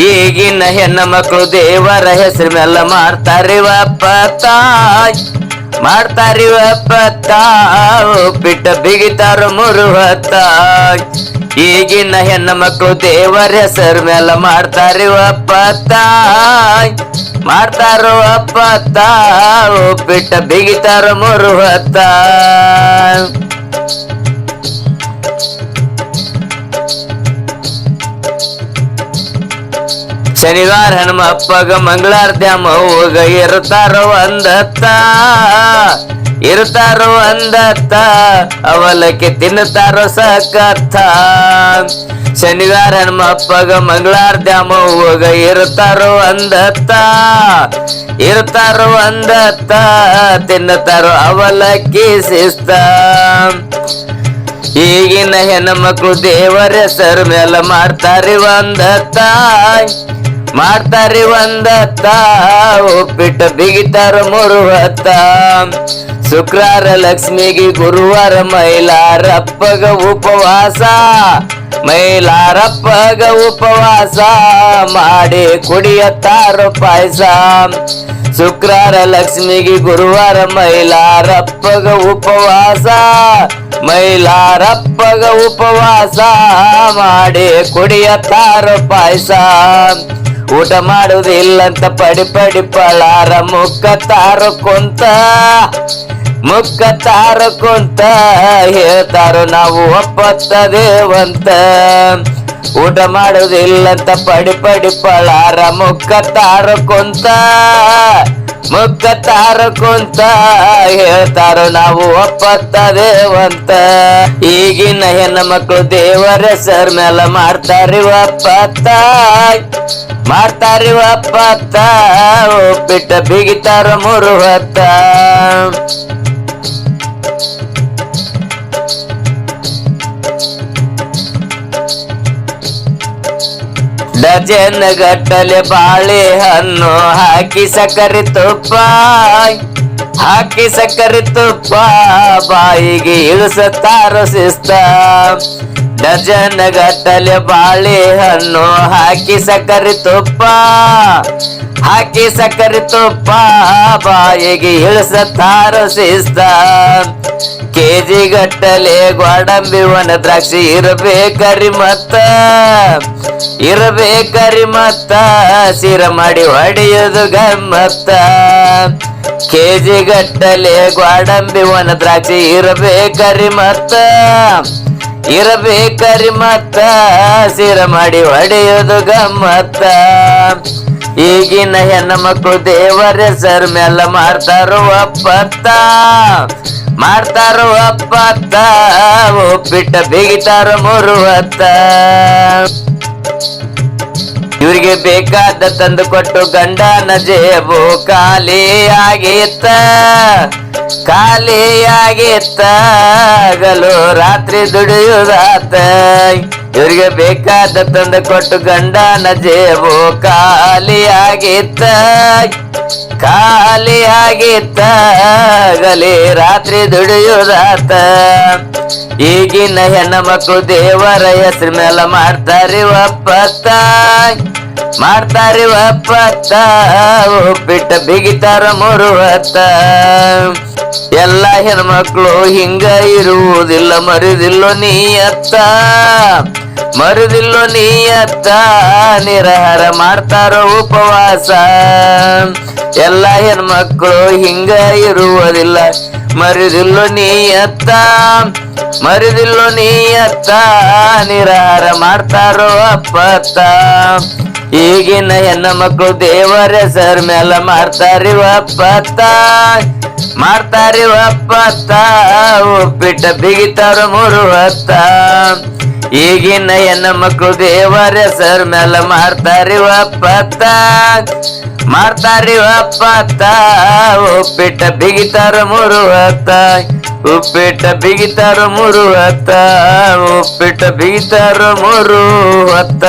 ಈಗಿನ ಹೆಣ್ಣ ಮಕ್ಕಳು ದೇವರ ಹೆಸರು ಮೆಲ್ಲ ಮಾಡ್ತಾರಿವಪ್ಪ ತಾಯ್ ಮಾಡ್ತಾರಿವಪ್ಪ ತಾವ್ ಪಿಟ್ಟ ಬಿಗಿತಾರ ತಾಯ್ ಈಗಿನ ಹೆಣ್ಣ ಮಕ್ಕಳು ದೇವರ ಹೆಸರು ಮೆಲ್ಲ ಮಾಡ್ತಾರಿವಪ್ಪ ತಾಯ್ ಮಾಡ್ತಾರೋ ಅಪ್ಪ ಬಿಟ್ಟ ಪಿಟ್ಟ ಬಿಗಿತಾರ ಮುರುವತ್ತ ಶನಿವಾರ ಹನುಮಪ್ಪಗ ಮಂಗಳಾರತಿ ಹೋಗ ಇರ್ತಾರೋ ಒಂದತ್ತ ಇರ್ತಾರೋ ಒಂದತ್ತ ಅವಲಕ್ಕೆ ತಿನ್ನುತ್ತಾರೋ ಸಕತ್ತ. ಶನಿವಾರ ಹನುಮಪ್ಪಗ ಮಂಗಳಾರತಿ ಹೋಗ ಇರ್ತಾರೋ ಒಂದತ್ತ ಇರ್ತಾರೋ ಒಂದತ್ತ ತಿನ್ನುತ್ತಾರೋ ಅವಲಕ್ಕಿ ಶಿಸ್ತ. ಈಗಿನ ಹೆಣ್ಣು ಮಕ್ಕಳು ದೇವರ ಹೆಸರು ಮೇಲೆ ಮಾಡ್ತಾರಿ ಒಂದ ತಾಯ್ ಮಾಡ್ತಾರಿ ಒಂದತ್ತ, ಉಪ್ಪಿಟ್ಟ ಬಿಗಿತಾರ ಮುರುವತ್ತ. ಶುಕ್ರಾರ ಲಕ್ಷ್ಮಿಗೆ ಗುರುವಾರ ಮೈಲಾರಪ್ಪಗ ಉಪವಾಸ. ಮೈಲಾರಪ್ಪಗ ಉಪವಾಸ, ಮಾಡಿ ಕುಡಿಯತ್ತಾರ ಪಾಯಸ. ಶುಕ್ರಾರ ಲಕ್ಷ್ಮಿಗೆ ಗುರುವಾರ ಮೈಲಾರಪ್ಪಗ ಉಪವಾಸ. ಮೈಲಾರಪ್ಪಗ ಉಪವಾಸ, ಮಾಡಿ ಕುಡಿಯತ್ತಾರ ಪಾಯಸ. ಊಟ ಮಾಡುವುದಿಲ್ಲಂತ ಪಡಿ ಪಡಿ ಪಳಾರ ಮುಕ್ಕ ತಾರು ಕುಂತ ಮುಕ್ಕ ತಾರು ಕುಂತ ಹೇಳ್ತಾರೋ ನಾವು ಒಪ್ಪತ್ತದೇವಂತ. ಊಟ ಮಾಡುವುದಿಲ್ಲಂತ ಪಡಿ ಪಡಿ ಪಳಾರ ಮುಖ ತಾರ ಕುಂತ ಮುಕ್ಕ ತಾರ ಕುಂತ. ಹೇಳ್ತಾರ ನಾವು ಒಪ್ಪತ್ತದೇವಂತ ಈಗಿನ ಹೆಣ್ಣು ಮಕ್ಕಳು ದೇವರ ಹೆಸರ್ ಮೇಲೆ ಮಾಡ್ತಾರಿ ಒಪ್ಪತ್ತ. ಮಾಡ್ತಾರಿ ಒಪ್ಪತ್ತ. ಒಪ್ಪಿಟ್ಟ ಬಿಗಿತಾರ ಮುರುವತ್ತ ಡಜನ್ ಗಟ್ಟಲೆ ಬಾಳೆಹಣ್ಣು ಹಾಕಿ ಸಕ್ಕರೆ ತುಪ್ಪ, ಹಾಕಿ ಸಕ್ಕರೆ ತುಪ್ಪ, ಬಾಯಿಗೆ ಇಳಿಸುತ್ತಾರೋ ಶಿಸ್ತ ಡಜನ್ ಗಟ್ಟಲೆ ಬಾಳೆಹಣ್ಣು ಹಾಕಿ ಸಕ್ಕರೆ ತುಪ್ಪ, ಹಾಕಿ ಸಕ್ಕರೆ ತುಪ್ಪ, ಬಾಯಿಗೆ ಇಳಿಸುತ್ತಾರೋ ಶಿಸ್ತ ಕೆಜಿ ಗಟ್ಟಲೆ ಗೋಡಂಬಿ ಒಣ ದ್ರಾಕ್ಷಿ ಇರಬೇಕರಿ ಮತ್ತ? ಇರಬೇಕರಿ ಮತ್ತ? ಸಿರ ಮಾಡಿ ಹೊಡೆಯೋದು ಗಮ್ಮತ್ತ? ಕೆಜಿ ಗಟ್ಟಲೆ ಗೋಡಂಬಿ ಒಣ ದ್ರಾಕ್ಷಿ ಇರಬೇಕರಿ ಮತ್ತ? ಇರಬೇಕರಿ ಮತ್ತ? ಸಿರ ಮಾಡಿ ಹೊಡೆಯೋದು ಗಮ್ಮತ್ತ? ಈಗಿನ ಹೆಣ್ಣು ಮಕ್ಕಳು ದೇವರ ಸರ್ ಮೇಲೆ ಮಾಡ್ತಾರೋ ಅಪ್ಪತ್ತ. ಮಾಡ್ತಾರೋ ಅಪ್ಪತ್ತ. ಒಪ್ಪಿಟ್ಟ ಬಿಗಿತಾರೋ ಮುರುವತ್ತ. ಇವರಿಗೆ ಬೇಕಾದ ತಂದು ಕೊಟ್ಟು ಗಂಡನ ಜೇಬು ಖಾಲಿ ಆಗಿತ್ತ ಖಾಲಿ ಆಗಿತ್ತ ಹಗಲು ರಾತ್ರಿ ದುಡಿಯುದಾತ ಇವರಿಗೆ ಬೇಕಾದ ತಂದು ಕೊಟ್ಟು ಗಂಡನ ಜೇಬು ಖಾಲಿಯಾಗಿತ್ತ. ಖಾಲಿಯಾಗಿತ್ತಾಗಲಿ ರಾತ್ರಿ ದುಡಿಯುದಾತ ಈಗಿನ ಹೆಣ್ಣು ಮಕ್ಕಳು ದೇವರ ಹೆಸರು ಮೇಲೆ ಮಾಡ್ತಾರಿ ಒಪ್ಪತ್ತ ಮಾಡ್ತಾರಿ ಒಪ್ಪತ್ತ ಬಿಟ್ಟ ಬಿಗಿತಾರ ಮುರುವತ್ತ. ಎಲ್ಲ ಹೆಣ್ಮಕ್ಳು ಹಿಂಗ ಇರುವುದಿಲ್ಲ, ಮರಿದಿಲ್ಲೋ ನೀಯತ್ತ. ನೀ ಅತ್ತ ನಿರಹರ ಮಾಡ್ತಾರೋ ಉಪವಾಸ. ಎಲ್ಲ ಹೆಣ್ಮಕ್ಳು ಹಿಂಗ ಇರುವುದಿಲ್ಲ, ಮರಿದಿಲ್ಲೋ ನೀಯತ್ತ. ನೀ ಅತ್ತ ನಿರಹಾರ ಮಾಡ್ತಾರೋ ಅಪ್ಪತ್ತ. ಈಗಿನ ಹೆಣ್ಣ ಮಕ್ಕಳು ದೇವರ ಹೆಸರ್ ಮೇಲೆ ಮಾಡ್ತಾರಿ ಒಪ್ಪತ್ತ ಮಾಡ್ತಾರಿ ಒಪ್ಪತ್ತ ಉಪ್ಪಿಟ್ಟ ಬಿಗಿತಾರೋ ಮುರುವತ್ತ ಈಗಿನ ಹೆಣ್ಣ ಮಕ್ಕಳು ದೇವರ ಹೆಸರ್ ಮೇಲೆ ಮಾಡ್ತಾರಿ ಒಪ್ಪತ್ತ ಮಾಡ್ತಾರಿ ಒಪ್ಪತ್ತ ಉಪ್ಪಿಟ್ಟ ಬಿಗಿತಾರ ಮುರುವತ್ತ ಉಪ್ಪಿಟ್ಟ ಬಿಗಿತಾರ ಮುರುವತ್ತ ಉಪ್ಪಿಟ್ಟ ಬಿಗಿತಾರ ಮುರುವತ್ತ.